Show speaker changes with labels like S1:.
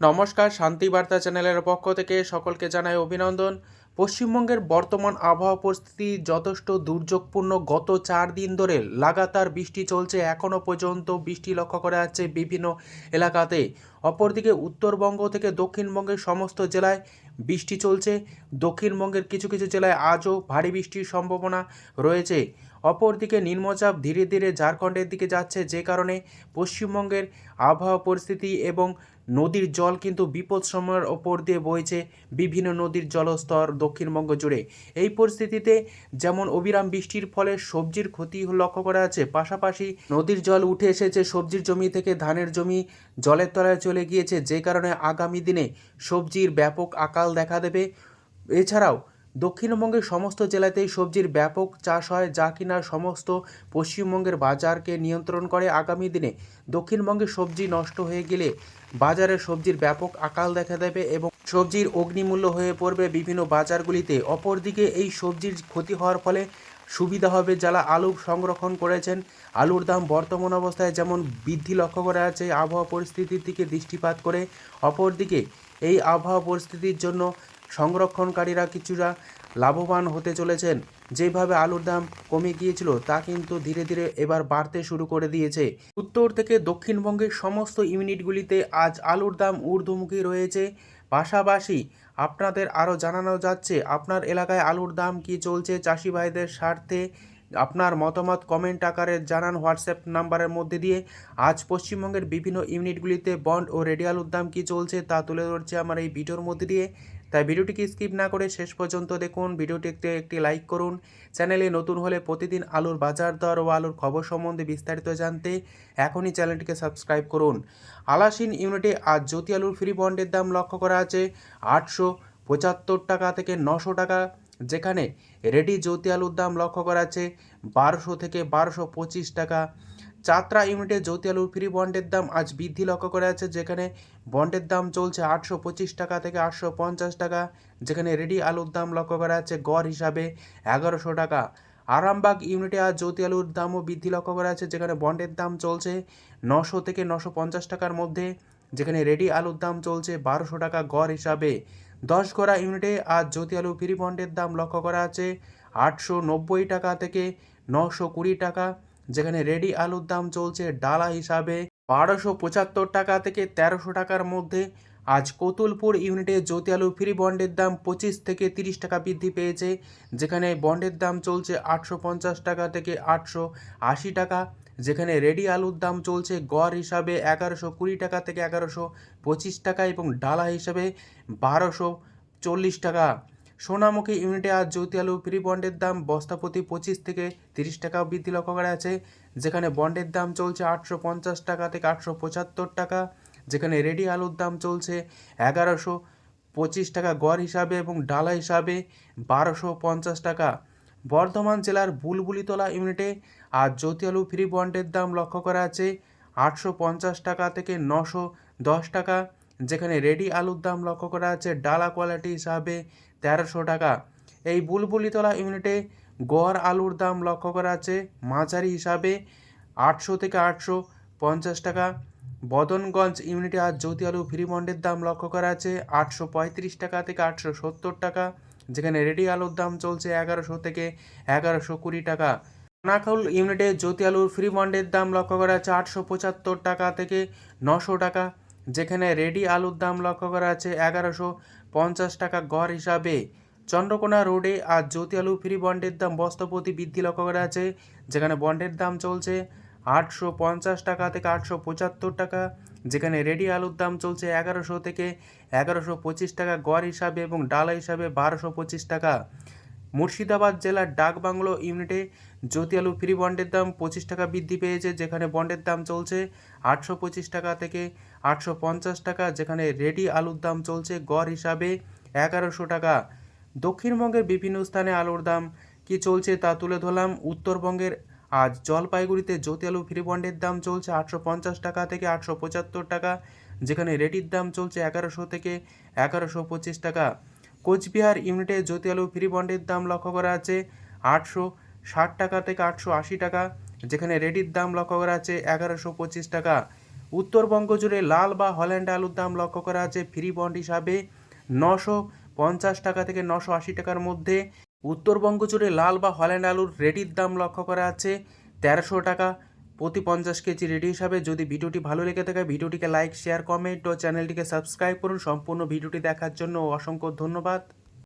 S1: নমস্কার, শান্তি বার্তা চ্যানেলের পক্ষ থেকে সকলকে জানাই অভিনন্দন। পশ্চিমবঙ্গের বর্তমান আবহাওয়া পরিস্থিতি যথেষ্ট দুর্যোগপূর্ণ। গত চার দিন ধরে লাগাতার বৃষ্টি চলছে। এখনও পর্যন্ত বৃষ্টি লক্ষ্য করা যাচ্ছে বিভিন্ন এলাকাতে। অপরদিকে উত্তরবঙ্গ থেকে দক্ষিণবঙ্গের সমস্ত জেলায় বৃষ্টি চলছে। দক্ষিণবঙ্গের কিছু কিছু জেলায় আজও ভারী বৃষ্টির সম্ভাবনা রয়েছে। অপরদিকে নিম্নচাপ ধীরে ধীরে ঝাড়খণ্ডের দিকে যাচ্ছে। যে কারণে পশ্চিমবঙ্গের আবহাওয়া পরিস্থিতি এবং নদীর জল কিন্তু বিপদ সময়ের ওপর দিয়ে বইছে বিভিন্ন নদীর জলস্তর দক্ষিণবঙ্গ জুড়ে। এই পরিস্থিতিতে যেমন অবিরাম বৃষ্টির ফলে সবজির ক্ষতি লক্ষ্য করা আছে পাশাপাশি নদীর জল উঠে এসেছে সবজির জমি থেকে ধানের জমি, জলের তলায় চলে গিয়েছে। যে কারণে আগামী দিনে সবজির ব্যাপক আকাল দেখা দেবে। এছাড়াও দক্ষিণবঙ্গের সমস্ত জেলাতেই সবজির ব্যাপক চাষ হয়, যা কিনা সমস্ত পশ্চিমবঙ্গের বাজারকে নিয়ন্ত্রণ করে আগামী দিনে। দক্ষিণবঙ্গে সবজি নষ্ট হয়ে গেলে বাজারে সবজির ব্যাপক আকাল দেখা দেবে এবং সবজির অগ্নিমূল্য হয়ে পড়বে বিভিন্ন বাজারগুলিতে। অপরদিকে এই সবজির ক্ষতি হওয়ার ফলে সুবিধা হবে যারা আলু সংরক্ষণ করেছেন। আলুর দাম বর্তমান অবস্থায় যেমন বৃদ্ধি লক্ষ্য করা আছে আবহাওয়া পরিস্থিতির দিকে দৃষ্টিপাত করে। অপরদিকে এই আবহাওয়া পরিস্থিতির জন্য সংরক্ষণকারীরা কিছুটা লাভবান হতে চলেছেন। যেভাবে আলুর দাম কমে গিয়েছিল, তা কিন্তু ধীরে ধীরে এবার বাড়তে শুরু করে দিয়েছে। উত্তর থেকে দক্ষিণবঙ্গের সমস্ত ইউনিটগুলিতে আজ আলুর দাম ঊর্ধ্বমুখী রয়েছে। পাশাপাশি আপনাদের আরও জানানো যাচ্ছে, আপনার এলাকায় আলুর দাম কি চলছে? চাষি ভাইদের স্বার্থে আপনার মতামত কমেন্ট আকারে জানান হোয়াটসঅ্যাপ নাম্বারের মধ্যে দিয়ে। আজ পশ্চিমবঙ্গের বিভিন্ন ইউনিটগুলিতে বন্ড ও রেডিয়াল উদ্যাম কী চলছে তা তুলে ধরছে আমার এই ভিডিওর মধ্যে দিয়ে। তাই ভিডিওটিকে স্কিপ না করে শেষ পর্যন্ত দেখুন। ভিডিওটিতে একটি লাইক করুন। চ্যানেলে নতুন হলে প্রতিদিন আলুর বাজার দর ও আলুর খবর সম্বন্ধে বিস্তারিত জানতে এখনই চ্যানেলটিকে সাবস্ক্রাইব করুন। আলাসিন ইউনিটে আজ জ্যোতি আলুর ফ্রি বন্ডের দাম লক্ষ্য করা আছে আটশো পঁচাত্তর টাকা থেকে নশো টাকা, যেখানে রেডি জ্যোতি আলুর দাম লক্ষ্য করা আছে বারোশো থেকে বারোশো পঁচিশ টাকা। চাত্রা ইউনিটে জ্যোতি আলুর ফ্রি বন্ডের দাম আজ বৃদ্ধি লক্ষ্য করা আছে যেখানে বন্ডের দাম চলছে আটশো পঁচিশ টাকা থেকে আটশো পঞ্চাশ টাকা, যেখানে রেডি আলুর দাম লক্ষ্য করা আছে গড় হিসাবে এগারোশো টাকা। আরামবাগ ইউনিটে আজ জ্যোতি আলুর দামও বৃদ্ধি লক্ষ্য করা আছে যেখানে বন্ডের দাম চলছে নশো থেকে নশো পঞ্চাশ টাকার মধ্যে, যেখানে রেডি আলুর দাম চলছে বারোশো টাকা গড় হিসাবে। দশ গড়া ইউনিটে আজ জ্যোতি আলু ফ্রি বন্ডের দাম লক্ষ্য করা আছে আটশো নব্বই টাকা থেকে নশো কুড়ি টাকা যেখানে রেডি আলুর দাম চলছে ডালা হিসাবে বারোশো পঁচাত্তর টাকা থেকে তেরোশো টাকার মধ্যে। আজ কতুলপুর ইউনিটে জ্যোতি আলু ফ্রি বন্ডের দাম পঁচিশ থেকে তিরিশ টাকা বৃদ্ধি পেয়েছে, যেখানে বন্ডের দাম চলছে আটশো পঞ্চাশ টাকা থেকে আটশো আশি টাকা, যেখানে রেডি আলুর দাম চলছে গড় হিসাবে এগারোশো কুড়ি টাকা থেকে এগারোশো পঁচিশ টাকা এবং ডালা হিসাবে বারোশো চল্লিশ টাকা। সোনামুখী ইউনিটে আজ জ্যোতি আলু ফ্রি বন্ডের দাম বস্তাপতি পঁচিশ থেকে তিরিশ টাকা বৃদ্ধি লক্ষ্য করা আছে যেখানে বন্ডের দাম চলছে আটশো পঞ্চাশ টাকা থেকে আটশো পঁচাত্তর টাকা, যেখানে রেডি আলুর দাম চলছে এগারোশো পঁচিশ টাকা গড় হিসাবে এবং ডালা হিসাবে বারোশো পঞ্চাশ টাকা। বর্ধমান জেলার বুলবুলিতলা ইউনিটে আজ জ্যোতি আলু ফ্রি বন্ডের দাম লক্ষ্য করা আছে আটশো পঞ্চাশ টাকা থেকে নশো দশ টাকা। যেখানে রেডি আলুর দাম লক্ষ্য করা আছে ডালা কোয়ালিটি হিসাবে তেরোশো টাকা। এই বুলবুলিতলা ইউনিটে গড় আলুর দাম লক্ষ্য করা আছে মাঝারি হিসাবে আটশো থেকে আটশো পঞ্চাশ টাকা। বদনগঞ্জ ইউনিটে আজ জ্যোতি আলু ফ্রি বন্ডের দাম লক্ষ্য করা আছে আটশো পঁয়ত্রিশ টাকা থেকে আটশো সত্তর টাকা, যেখানে রেডি আলুর দাম চলছে এগারোশো থেকে এগারোশো কুড়ি টাকা। নাখাউল ইউনিটে জ্যোতি আলুর ফ্রি বন্ডের দাম লক্ষ্য করা আছে আটশো পঁচাত্তর টাকা থেকে নশো টাকা। যেখানে রেডি আলুর দাম লক্ষ্য করা আছে এগারোশো পঞ্চাশ টাকা গড় হিসাবে। চন্দ্রকোনা রোডে আজ জ্যোতি আলু ফ্রি বন্ডের দাম বস্ত্রপ্রতি বৃদ্ধি লক্ষ্য করা আছে, যেখানে বন্ডের দাম চলছে আটশো পঞ্চাশ টাকা থেকে আটশো পঁচাত্তর টাকা, যেখানে রেডি আলুর দাম চলছে এগারোশো থেকে এগারোশো পঁচিশ টাকা গড় হিসাবে এবং ডালা হিসাবে বারোশো পঁচিশ টাকা। মুর্শিদাবাদ জেলার ডাকবাংলো ইউনিটে জ্যোতি আলু ফ্রি বন্ডের দাম পঁচিশ টাকা বৃদ্ধি পেয়েছে, যেখানে বন্ডের দাম চলছে আটশো পঁচিশ টাকা থেকে আটশো পঞ্চাশ টাকা, যেখানে রেডি আলুর দাম চলছে গড় হিসাবে এগারোশো টাকা। দক্ষিণবঙ্গের বিভিন্ন স্থানে আলুর দাম কি চলছে তা তুলে ধরলাম। উত্তরবঙ্গের আজ জলপাইগুড়িতে জ্যোতি আলু ফ্রি বন্ডের দাম চলছে আটশো পঞ্চাশ টাকা থেকে আটশো পঁচাত্তর টাকা, যেখানে রেডির দাম চলছে এগারোশো থেকে এগারোশো পঁচিশ টাকা। কোচবিহার ইউনিটে জ্যোতি আলু ফ্রি বন্ডের দাম লক্ষ্য করা আছে আটশো ষাট টাকা থেকে আটশো আশি টাকা, যেখানে রেডির দাম লক্ষ্য করা আছে এগারোশো পঁচিশ টাকা। উত্তরবঙ্গ জুড়ে লাল বা হল্যান্ড আলুর দাম লক্ষ্য করা আছে ফ্রি বন্ড হিসাবে নশো পঞ্চাশ টাকা থেকে নশো আশি টাকার মধ্যে। উত্তরবঙ্গ জুড়ে লাল বা হল্যান্ড আলুর রেডির দাম লক্ষ্য করা আছে তেরোশো টাকা প্রতি পঞ্চাশ কেজি রেডি হিসাবে যদি ভিডিওটি ভালো লেগে থাকে, ভিডিওটিকে লাইক শেয়ার কমেন্ট ও চ্যানেলটিকে সাবস্ক্রাইব করুন। সম্পূর্ণ ভিডিওটি দেখার জন্য অসংখ্য ধন্যবাদ।